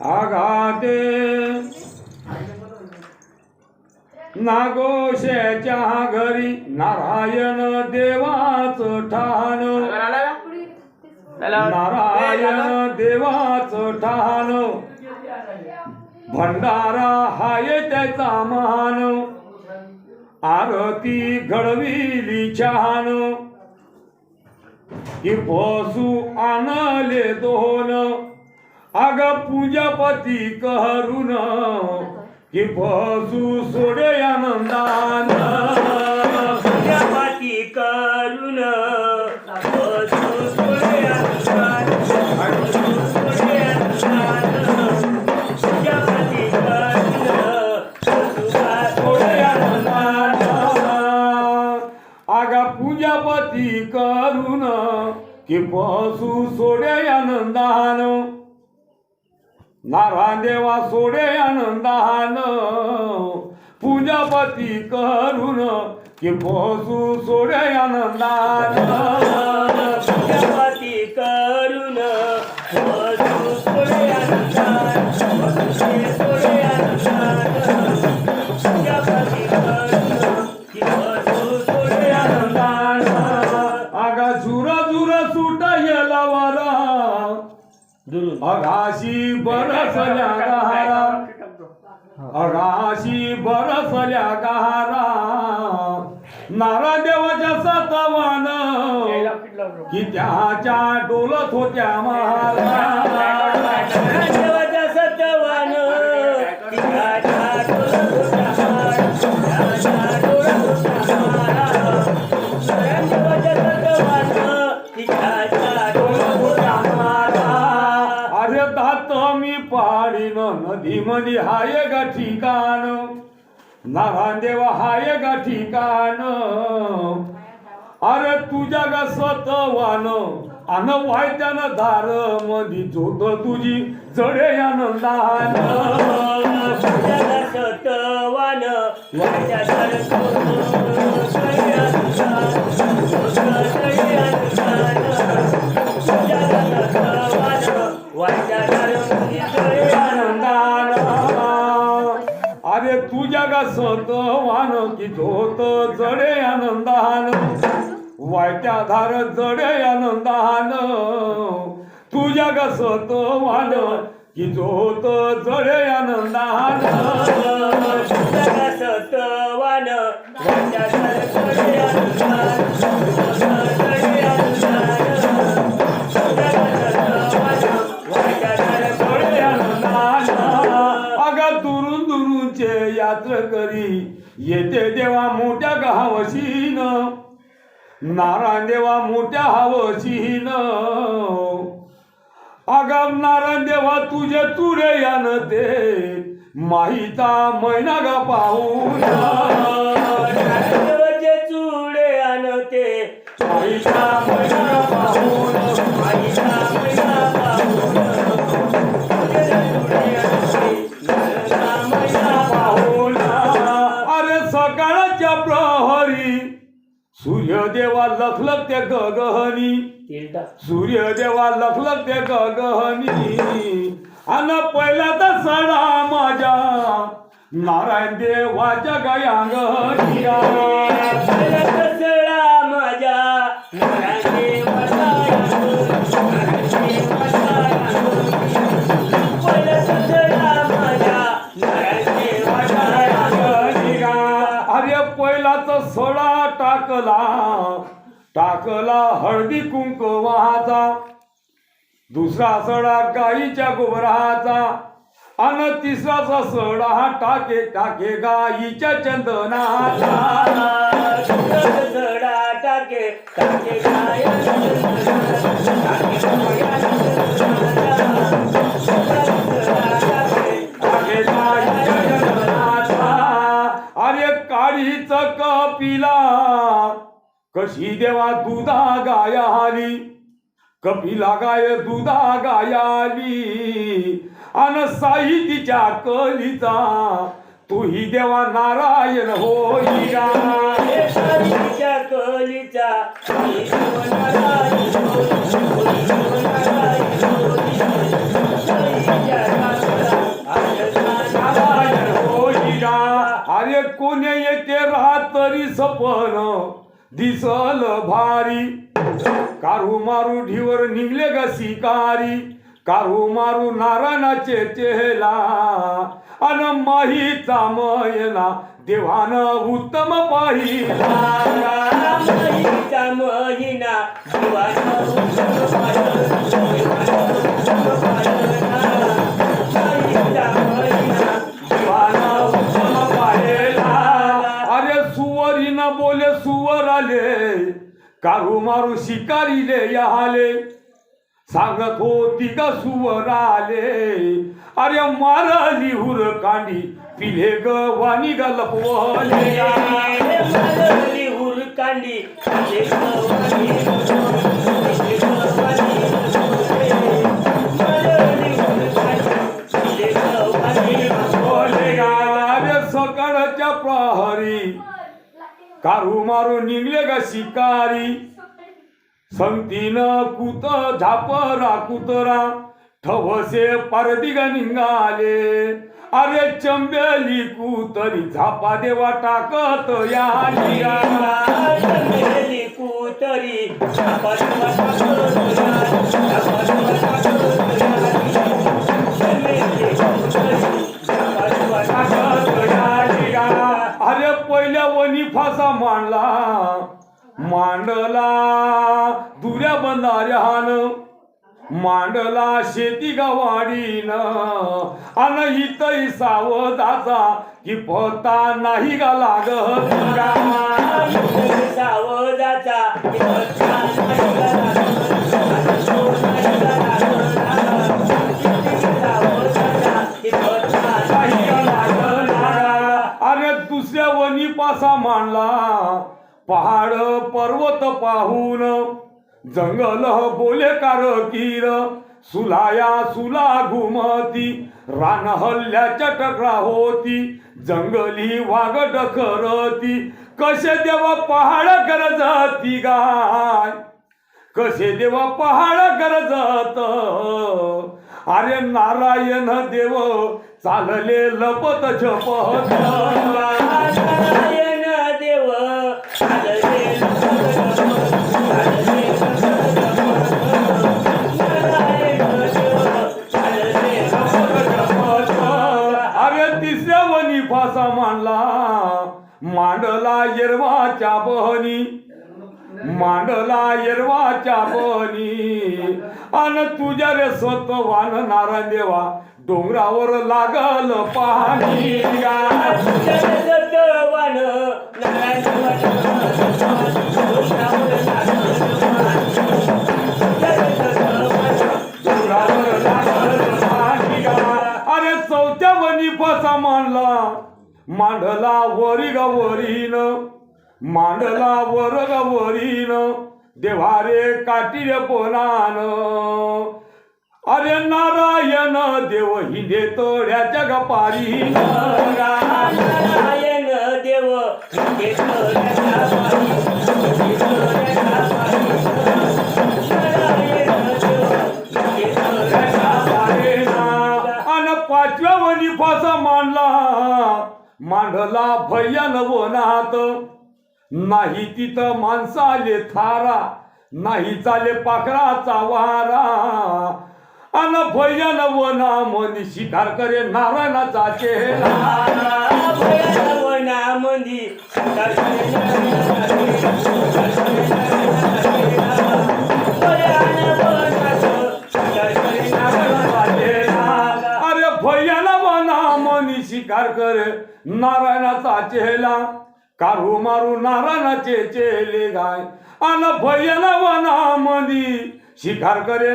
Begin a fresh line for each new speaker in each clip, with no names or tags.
आघाते. नागोशाच्या घरी नारायण देवाच ठाण. नारायण देवाच ठाण. भंडारा हाय त्याचा मान. आरती घडविली छान. की बसू आणले दोन. अग पूजापती करून की बसू सोडे आनंदान.
पूजापाती करून बसू सोडे अनुष्ठान. पूजापाती करून
की बसू सोडे आनंदान. नारायण देवा सोडे आनंदान. पूजापती करून की बसू सोडे आनंदान. अगाशी बरसल्या गहारा. अगाशी बरसल्या गहारा. नारा देवाच्या सतवान की त्याच्या डोलत होत्या महारा नदी हाय ग ठिकाण. नारायण हाय ग ठिकाण. अरे तुझ्या गा सतवान अन वायत्यानं धार मधी जोत तुझी जडे आनंदान.
तुझ्याला सत्यवान वाच्या
आले तुझ्या गा वान की जोत जडे आनंदान. वायत्या धार जडे आनंदान. तुझ्या गा वान की जोत जडे आनंदान.
तुझ्याला सत्यवान वाच्या सारखं जय अनुष्ठान. जय
यात्र करी. येते देवा मोठ्या गावशीन. नारायण देवा मोठ्या हवशीन. आगाम नारायण देवा तुझे तुरे यान ते माहिता मैना गा पाहू
देवाचे चुडे आणते.
माहिता मैना लखलख ते गगनी
तिरडा.
सूर्यदेवा लखलख ते गगनी अन पहिला तर सडा माझ्या. नारायण देवाच्या
कसळा माझ्या.
हळदी कुंकवाचा दुसरा सडा गाईच्या गोबराचा आणि तिसराचा सडा हा टाके टाके गाईच्या चंदनाचा.
सडा टाके टाके गाय
कशी देवा दुधा गायाली? कपिला गाय दुधा गायाली. अन साई तिच्या कलीचा तूही देवा नारायण होई
नारायण
होईना. अरे कोण्या येते राहत तरी सपन. दिसल भारी कारू मारू ढीवर निघले ग शिकारी कारू मारू नारायणाचे चेहला अन माही चामयला देवान उत्तम पाहिला.
महिना देवान उत्तम
कारू मारू शिकारीले याले सांगत होती का सुवर आले अरे मारली हुर कांडी पिले ग वाणी ग लपवले.
हुर कांडी
पिले ग वाणी कारू मारू निघले ग शिकारी. संगतीनं कुत झापरा कुतरा ठवसे परदिग निघाले. अरे चंबेली कुतरी झापा देवा टाकत
या कुतरी
पहिल्या फासा मांडला. मांडला दुऱ्या बंधाऱ्यान. मांडला शेती गवाडीन. अन इथही सावधाचा की पता नाही गा लागत. गा.
सावधाचा
पहाड पर्वत पाहून जंगल बोले कारकीर सुलाया सुला घुमती रान हल्ल्याच्या टकरा होती जंगली वाघ डखरती कसे देवा पहाड गरजती गाय? कसे देवा पहाड गरजत? अरे नारायण देव चालले लपत झपत
नारायण देव चालले नारायण देव चालले
अरे तिसऱ्या वनी फासा मांडला. मांडला येरवाच्या बहनी. मांडला येरवाच्या बहनी. अन तुझ्या रे सत्वान नारायण देवा. डोंगरावर लागल पाणी. अरे चौथ्या वनी बसा मांडला. मांडला वरी गवरीन मांडला वर ग देवारे देवारे काटीरे पोनान. अरे नारायण देव हिंदे तोड्या गपारी.
नारायण देव
आणि पाचव्या वनी फासा मांडला. मांडला भय्यान वनात. नाही तिथं माणसाले थारा नाही चाले पाखराचा वारा. अन व वना मनी शिकार करे नारायणाचा चेहरा.
वनामंदी
अरे भैयाला वना मनी शिकार करे नारायणाचा चेहला कारू मारू नारायणाचे चेले गाय. अन भैयाला वना मनी शिकार करे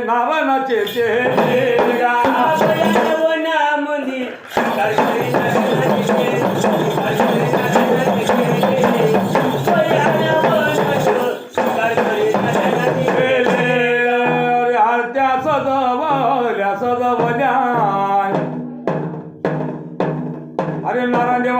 आरत्या सजवल्या सजवल्या. अरे नारायण देव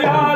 yeah.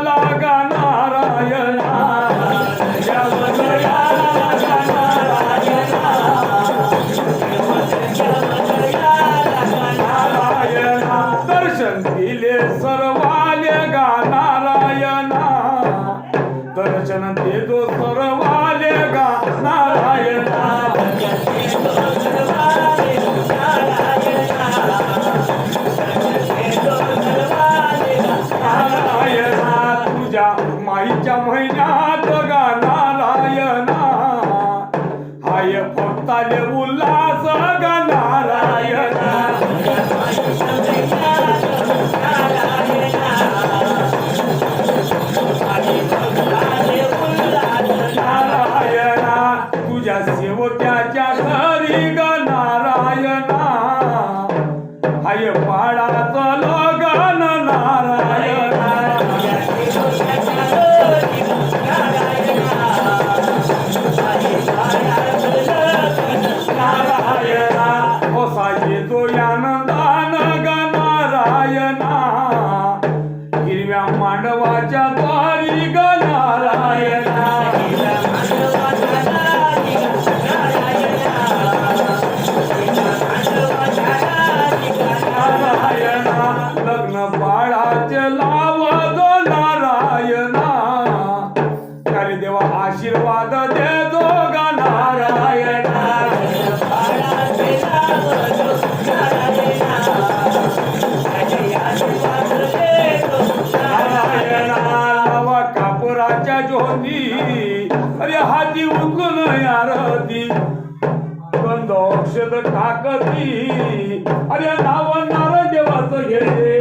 देवाच्या ज्योती अरे हाती उचलून यारती गंधोक्षत टाकती अरे नाव नार देवाचं घे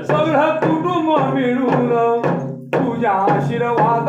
सगळं
ಇರವಾಗ